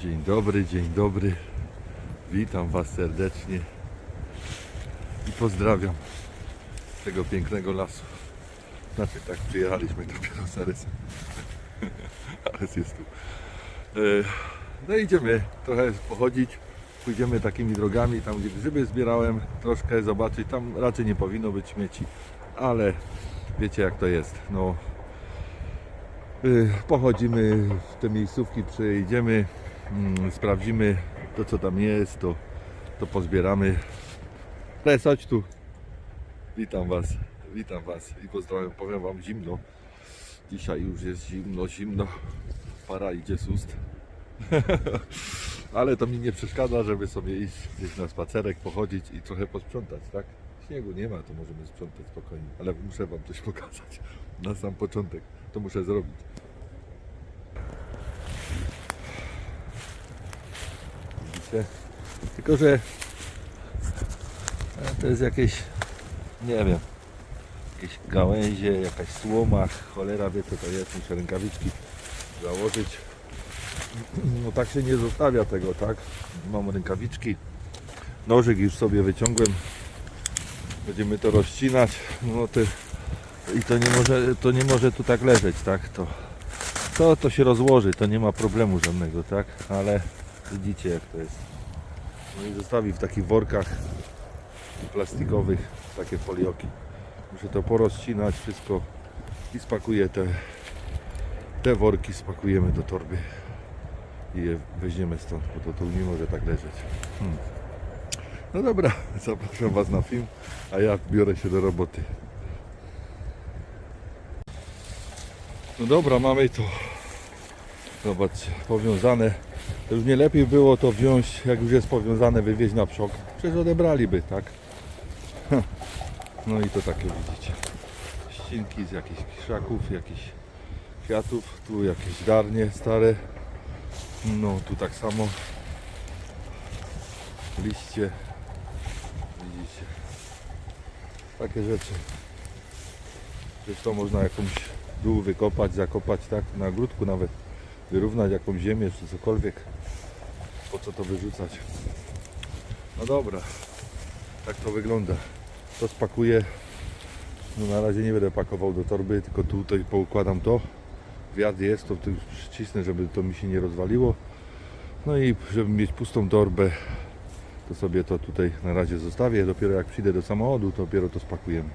Dzień dobry, dzień dobry. Witam Was serdecznie i pozdrawiam z tego pięknego lasu. Znaczy tak, przyjechaliśmy dopiero z Arysem. Arys jest tu. E, No idziemy trochę pochodzić. Pójdziemy takimi drogami, tam gdzie grzyby zbierałem, troszkę zobaczyć. Tam raczej nie powinno być śmieci, ale wiecie jak to jest. No, y, pochodzimy w te miejscówki, przejdziemy, sprawdzimy to co tam jest, to, to pozbieramy. Les, chodź tu. Witam Was, witam Was i pozdrawiam, powiem Wam zimno. Dzisiaj już jest zimno, zimno. Para idzie z ust. Ale to mi nie przeszkadza, żeby sobie iść gdzieś na spacerek, pochodzić i trochę posprzątać, tak? Śniegu nie ma, to możemy sprzątać spokojnie, ale muszę Wam coś pokazać na sam początek. To muszę zrobić. Widzicie? Tylko, że e, to jest jakieś, nie wiem, jakieś gałęzie, jakaś słoma, cholera wie co to jest, muszę rękawiczki założyć. No tak się nie zostawia tego, tak? Mam rękawiczki, nożyk już sobie wyciągłem, będziemy to rozcinać, no to i to nie może, to nie może tu tak leżeć, tak? To, to, to się rozłoży, to nie ma problemu żadnego, tak? Ale widzicie jak to jest. No i zostawi w takich workach plastikowych takie folioki. Muszę to porozcinać wszystko i spakuję te, te worki, spakujemy do torby i je weźmiemy stąd, bo to tu nie może tak leżeć. Hmm. No dobra, zapraszam Was na film, a ja biorę się do roboty. No dobra, mamy to. Zobaczcie, powiązane. Już nie lepiej było to wziąć, jak już jest powiązane, wywieźć na przok. Przecież odebraliby, tak? No i to takie widzicie. Ścinki z jakichś krzaków, jakichś kwiatów. Tu jakieś garnie stare. No tu tak samo. Liście. Widzicie. Takie rzeczy. To można jakąś dół wykopać, zakopać tak na ogródku nawet. Wyrównać jakąś ziemię czy cokolwiek. Po co to wyrzucać? No dobra. Tak to wygląda. To spakuję. No na razie nie będę pakował do torby, tylko tutaj poukładam to. Wiatr jest, to tu przycisnę, żeby to mi się nie rozwaliło. No i żeby mieć pustą torbę, to sobie to tutaj na razie zostawię. Dopiero jak przyjdę do samochodu, to dopiero to spakujemy.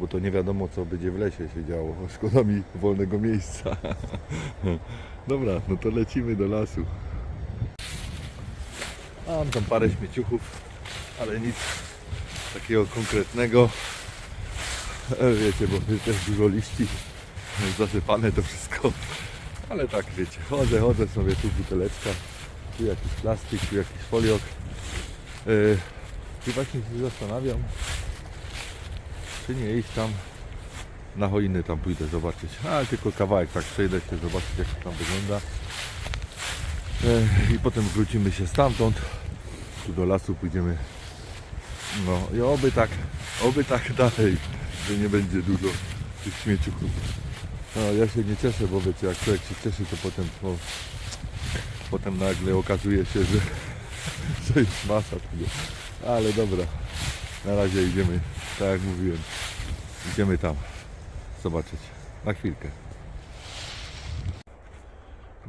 Bo to nie wiadomo co będzie w lesie się działo. Szkoda mi wolnego miejsca. Dobra, no to lecimy do lasu. Mam tam parę śmieciuchów, ale nic takiego konkretnego. E, Wiecie, bo jest też dużo liści, jest zasypane to wszystko. Ale tak wiecie, chodzę, chodzę sobie tu buteleczka, tu jakiś plastik, tu jakiś foliok. E, I właśnie się zastanawiam, czy nie iść tam na choiny tam pójdę zobaczyć. Ale tylko kawałek tak przejdę się zobaczyć jak to tam wygląda. I potem wrócimy się stamtąd. Tu do lasu pójdziemy. No i oby tak, oby tak dalej, że nie będzie dużo tych śmieciuchów. No, ja się nie cieszę, bo wiecie, jak człowiek się cieszy, to potem, no, potem nagle okazuje się, że, że jest masa tego. Ale dobra, na razie idziemy, tak jak mówiłem, idziemy tam zobaczyć. Na chwilkę.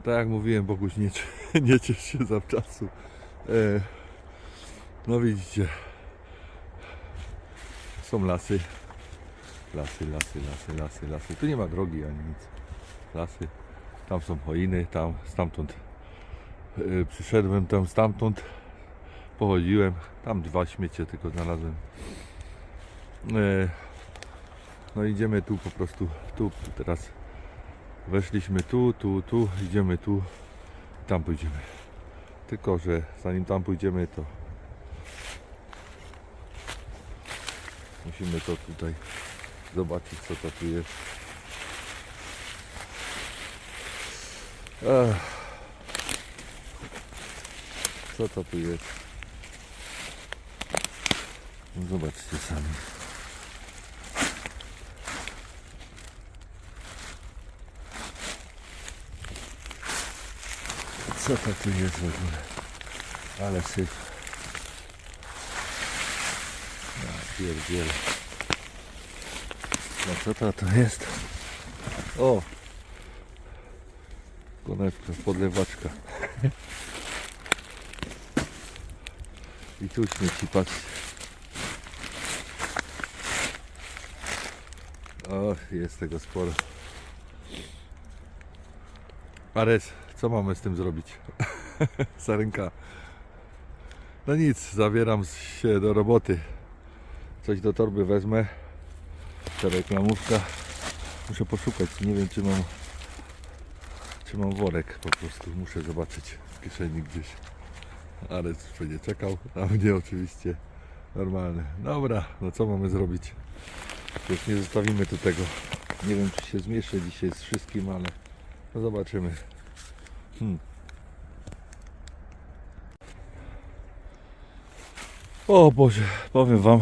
Tak jak mówiłem, Boguś, nie, nie ciesz się zawczasu. E, no widzicie, są lasy. Lasy, lasy, lasy, lasy, lasy. Tu nie ma drogi ani nic. Lasy. Tam są choiny, tam, stamtąd yy, przyszedłem tam stamtąd. Pochodziłem. Tam dwa śmiecie tylko znalazłem. Yy, no idziemy tu po prostu, tu teraz weszliśmy tu, tu, tu, idziemy tu i tam pójdziemy. Tylko, że zanim tam pójdziemy, to musimy to tutaj zobaczyć, co to tu jest. Ech. Co to tu jest? Zobaczcie sami. Co to tu jest w ogóle? Ale syf. Ja pierdzielę. No co to to jest? O! Konewka, podlewaczka. I tu śmieci, patrzcie. Jest tego sporo. Ares, co mamy z tym zrobić? Sarenka. No nic, zabieram się do roboty. Coś do torby wezmę. Ta reklamówka. Muszę poszukać, nie wiem czy mam czy mam worek po prostu. Muszę zobaczyć w kieszeni gdzieś. Ares będzie czekał, a mnie oczywiście normalne. Dobra, no co mamy zrobić? Już nie zostawimy tu tego. Nie wiem czy się zmieszczę dzisiaj z wszystkim, ale no zobaczymy. Hmm. O Boże, powiem Wam,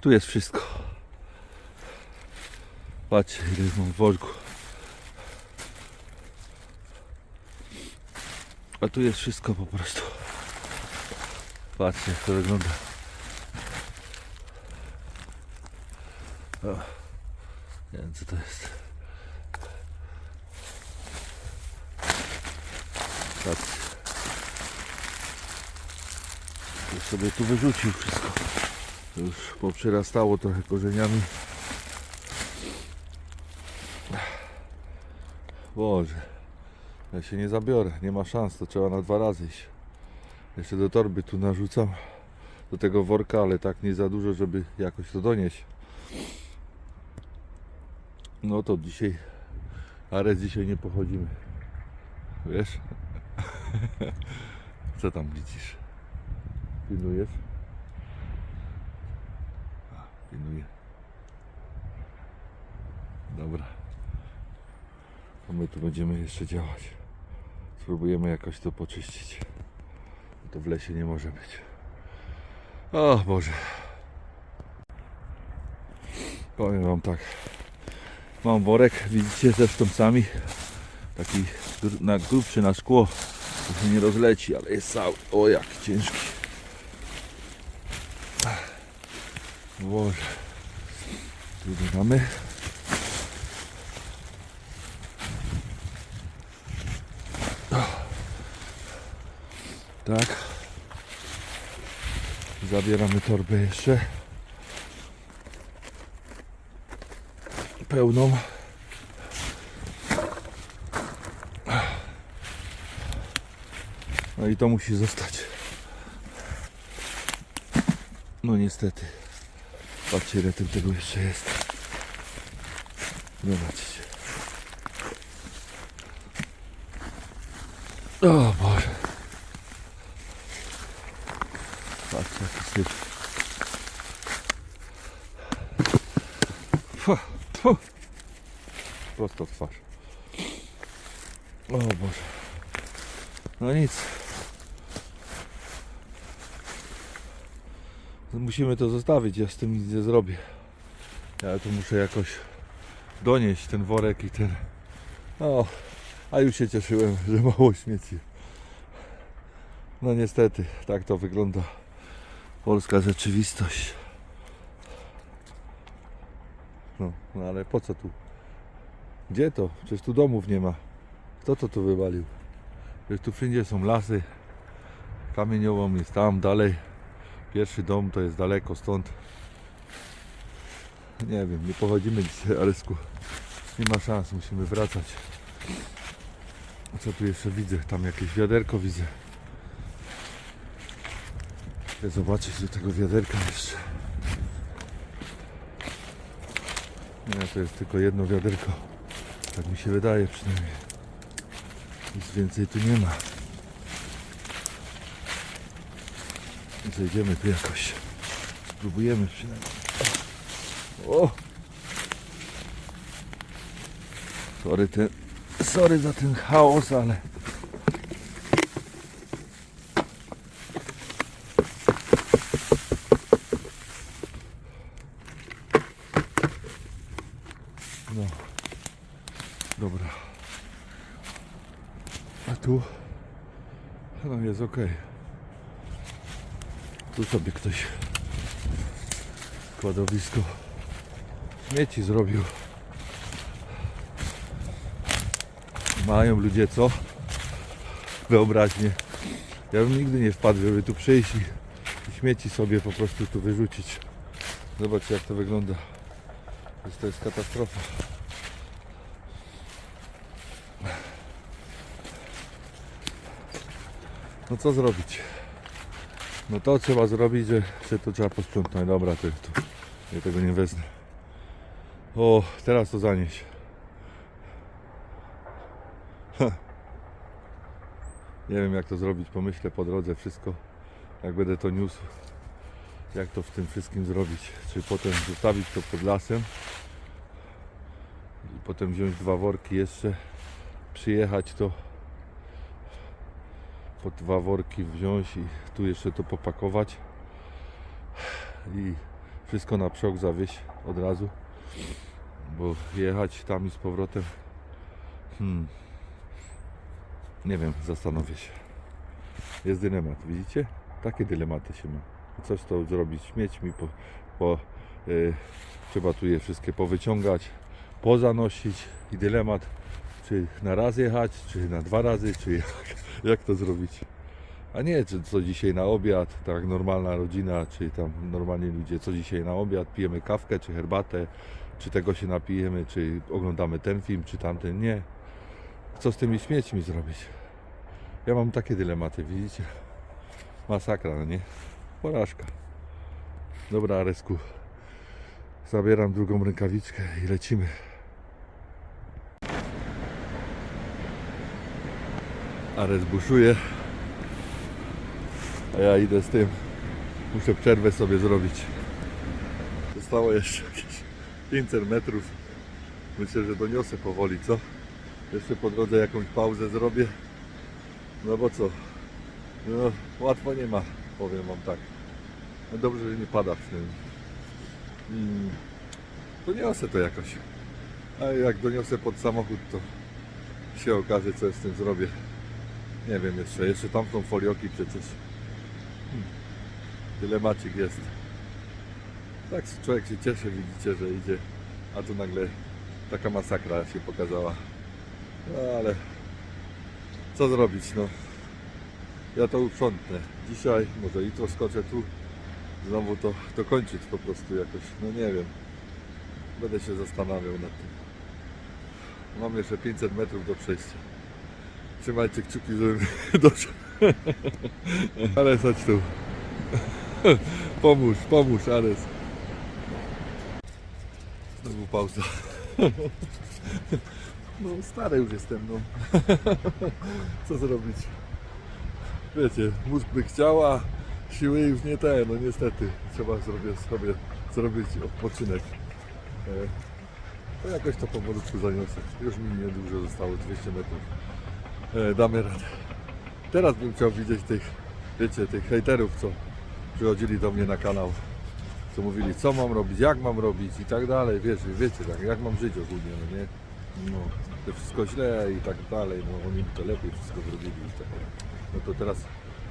tu jest wszystko. Patrzcie, ile mam w worku. A tu jest wszystko po prostu. Patrzcie, jak to wygląda. O, nie wiem co to jest. Patrzcie. Już sobie tu wyrzucił wszystko. Już poprzyrastało trochę korzeniami. Boże. Ja się nie zabiorę, nie ma szans, to trzeba na dwa razy iść. Jeszcze do torby tu narzucam, do tego worka, ale tak nie za dużo, żeby jakoś to donieść. No to dzisiaj, ale dzisiaj nie pochodzimy. Wiesz? Co tam widzisz? Pilnujesz? A, Pilnuję. Dobra. To my tu będziemy jeszcze działać. Spróbujemy jakoś to poczyścić. To w lesie nie może być. O Boże. Powiem wam tak. Mam worek, widzicie zresztą sami. Taki na grubszy na szkło. To się nie rozleci, ale jest cały. O jak ciężki. Boże. Tu dodamy. Tak. Zabieramy torbę jeszcze. Pełną. No i to musi zostać. No niestety. Patrzcie ile tym tego jeszcze jest. Zobaczcie. O Boże. Patrzcie jaki. Prosto w twarz. O Boże. No nic. Musimy to zostawić, ja z tym nic nie zrobię. Ja tu muszę jakoś donieść ten worek i ten... O, a już się cieszyłem, że mało śmieci. No niestety, tak to wygląda polska rzeczywistość. No, no ale po co tu? Gdzie to? Przecież tu domów nie ma. Kto to tu wywalił? Przecież tu wszędzie są lasy. Kamieniołom jest tam dalej. Pierwszy dom to jest daleko stąd. Nie wiem, nie pochodzimy dzisiaj, ale sku... nie ma szans, musimy wracać. Co tu jeszcze widzę? Tam jakieś wiaderko widzę. Chcę zobaczyć do tego wiaderka jeszcze. Nie, to jest tylko jedno wiaderko. Tak mi się wydaje przynajmniej. Nic więcej tu nie ma. Zejdziemy tu jakoś. Spróbujemy przynajmniej. O! Sorry, ten, sorry za ten chaos, ale No. Dobra. A tu No jest ok. Tu sobie ktoś kładowisko śmieci zrobił. Mają ludzie co? Wyobraźnie. Ja bym nigdy nie wpadł, żeby tu przyjść i śmieci sobie po prostu tu wyrzucić. Zobaczcie jak to wygląda. To jest katastrofa. No co zrobić? No to trzeba zrobić, że, że to trzeba posprzątnąć. Dobra, to, to ja tego nie wezmę. O, teraz to zanieś. Ha. Nie wiem jak to zrobić, pomyślę po drodze wszystko. Jak będę to niósł, jak to w tym wszystkim zrobić. Czy potem zostawić to pod lasem i potem wziąć dwa worki jeszcze, przyjechać to po dwa worki wziąć i tu jeszcze to popakować i wszystko na przok zawieźć od razu, bo jechać tam i z powrotem hmm, nie wiem, zastanowię się. Jest dylemat, widzicie? Takie dylematy się ma. Coś to zrobić śmiećmi, po, po, y, trzeba tu je wszystkie powyciągać, pozanosić i dylemat, czy na raz jechać, czy na dwa razy, czy jak, jak to zrobić. A nie, czy co dzisiaj na obiad, tak normalna rodzina, czy tam normalni ludzie, co dzisiaj na obiad, pijemy kawkę, czy herbatę, czy tego się napijemy, czy oglądamy ten film, czy tamten, nie. Co z tymi śmiećmi zrobić? Ja mam takie dylematy, widzicie? Masakra, no nie? Porażka. Dobra, Aresku. Zabieram drugą rękawiczkę i lecimy. Ares buszuje. A ja idę z tym. Muszę przerwę sobie zrobić. Zostało jeszcze jakieś 500 metrów. Myślę, że doniosę powoli, co? Jeszcze po drodze jakąś pauzę zrobię. No bo co? No, łatwo nie ma, powiem wam tak. No dobrze, że nie pada przynajmniej. Mm, doniosę to jakoś. A jak doniosę pod samochód, to się okaże, co z tym zrobię. Nie wiem jeszcze, jeszcze tam są folioki przecież. Hmm. Dylemacik jest. Tak człowiek się cieszy, widzicie, że idzie, a tu nagle taka masakra się pokazała. No ale co zrobić, no. Ja to uprzątnę. Dzisiaj, może jutro skoczę tu. Znowu to, to kończyć po prostu jakoś. No nie wiem. Będę się zastanawiał nad tym. Mam jeszcze 500 metrów do przejścia. Trzymajcie kciuki, żebym doszedł. Ares, chodź tu. Pomóż, pomóż, Ares. Znowu pauza. No stary już jestem, no. Co zrobić? Wiecie, mózg by chciała, siły już nie te, no niestety. Trzeba sobie, sobie zrobić odpoczynek. E, To jakoś to powolutku zaniosę. Już mi niedużo zostało, 200 metrów. E, Damy radę. Teraz bym chciał widzieć tych, wiecie, tych hejterów, co przychodzili do mnie na kanał. Co mówili, co mam robić, jak mam robić i tak dalej. Wiecie, wiecie, tak, jak mam żyć ogólnie, no nie? No, to wszystko źle i tak dalej, no oni to lepiej wszystko zrobili i tak dalej. No to teraz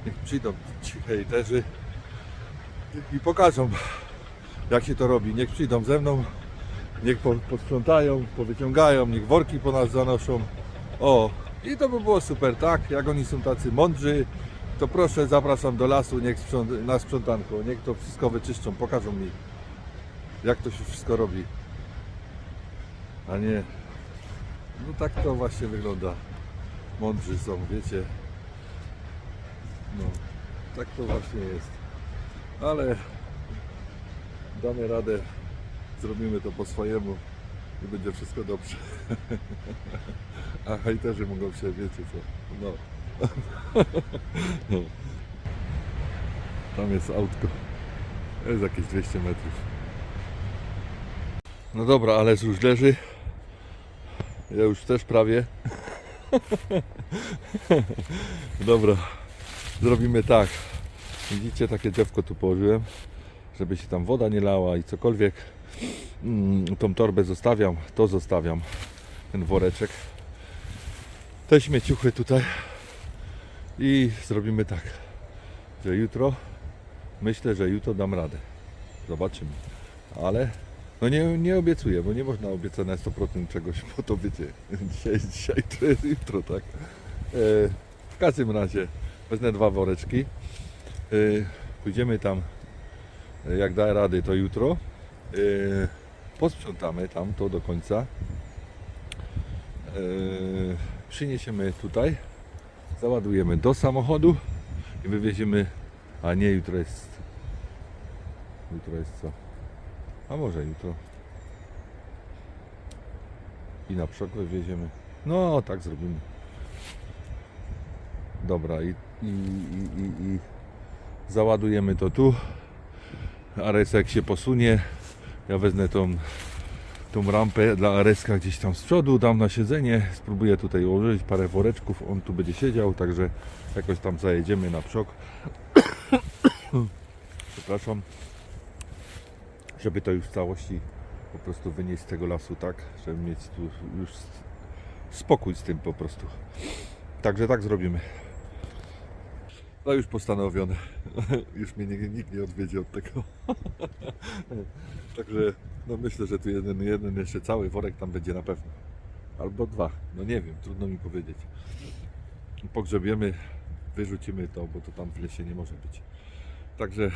niech przyjdą ci hejterzy i- i pokażą jak się to robi. Niech przyjdą ze mną, niech po, powyciągają, niech worki po nas zanoszą. O, i to by było super, tak? Jak oni są tacy mądrzy, to proszę, zapraszam do lasu, niech sprząt, na sprzątanko, niech to wszystko wyczyszczą, pokażą mi jak to się wszystko robi. A nie, no tak to właśnie wygląda. Mądrzy są, wiecie. No, tak to właśnie jest. Ale damy radę, zrobimy to po swojemu i będzie wszystko dobrze. A hejterzy mogą się, wiecie co, no. no. Tam jest autko. Jest jakieś 200 metrów. No dobra, ale już leży. Ja już też prawie. Dobra, zrobimy tak. Widzicie, takie drzewko tu położyłem, żeby się tam woda nie lała i cokolwiek. Mm, tą torbę zostawiam, to zostawiam, ten woreczek. Te śmieciuchy tutaj I zrobimy tak, że jutro, myślę, że jutro dam radę. Zobaczymy. Ale no nie, nie obiecuję, bo nie można obiecać na 100% czegoś, bo to wiecie, dzisiaj dzisiaj, to jest jutro, tak? E, w każdym razie wezmę dwa woreczki. E, pójdziemy tam, e, jak da rady, to jutro. Posprzątamy tam to do końca. E, przyniesiemy tutaj, załadujemy do samochodu i wywieziemy, a nie jutro jest, jutro jest co? A może jutro. I na przok wywieziemy. No, tak zrobimy. Dobra, i, i, i, i, i załadujemy to tu. Aresek się posunie. Ja wezmę tą, tą rampę dla Areska gdzieś tam z przodu, dam na siedzenie. Spróbuję tutaj ułożyć parę woreczków. On tu będzie siedział, także jakoś tam zajedziemy na przok. Przepraszam żeby to już w całości po prostu wynieść z tego lasu tak, żeby mieć tu już spokój z tym po prostu. Także tak zrobimy. No już postanowione. Już mnie nie, nikt nie odwiedzie od tego. Także no myślę, że tu jeden, jeden jeszcze cały worek tam będzie na pewno. Albo dwa. No nie wiem, trudno mi powiedzieć. Pogrzebiemy, wyrzucimy to, bo to tam w lesie nie może być. Także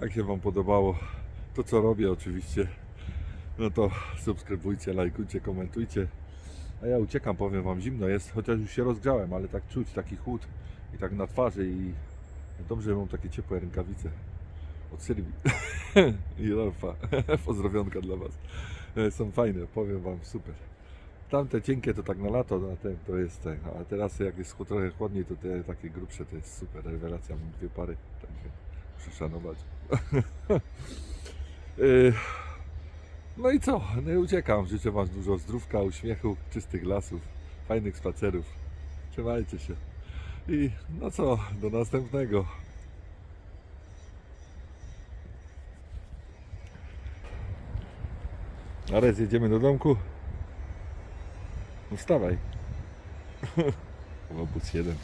jak się Wam podobało to, co robię oczywiście, no to subskrybujcie, lajkujcie, komentujcie. A ja uciekam, powiem Wam, zimno jest, chociaż już się rozgrzałem, ale tak czuć taki chłód i tak na twarzy i dobrze, że mam takie ciepłe rękawice od Sylwii i Rolfa. Pozdrowionka dla Was. E, Są fajne, powiem Wam, super. Tamte cienkie to tak na lato, na ten to jest ten, a teraz jak jest trochę chłodniej, to te takie grubsze to jest super rewelacja. Mam dwie pary, także muszę szanować. Yy, No i co? No i uciekam. Życzę Wam dużo zdrówka, uśmiechu, czystych lasów, fajnych spacerów. Trzymajcie się. I no co, do następnego. Ares, jedziemy do domku. No wstawaj. Obóz jeden.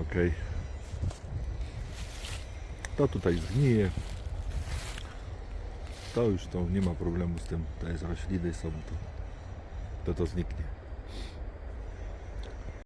Okej. To tutaj zgnije. To już to nie ma problemu z tym. To jest rośliny są to. To to zniknie.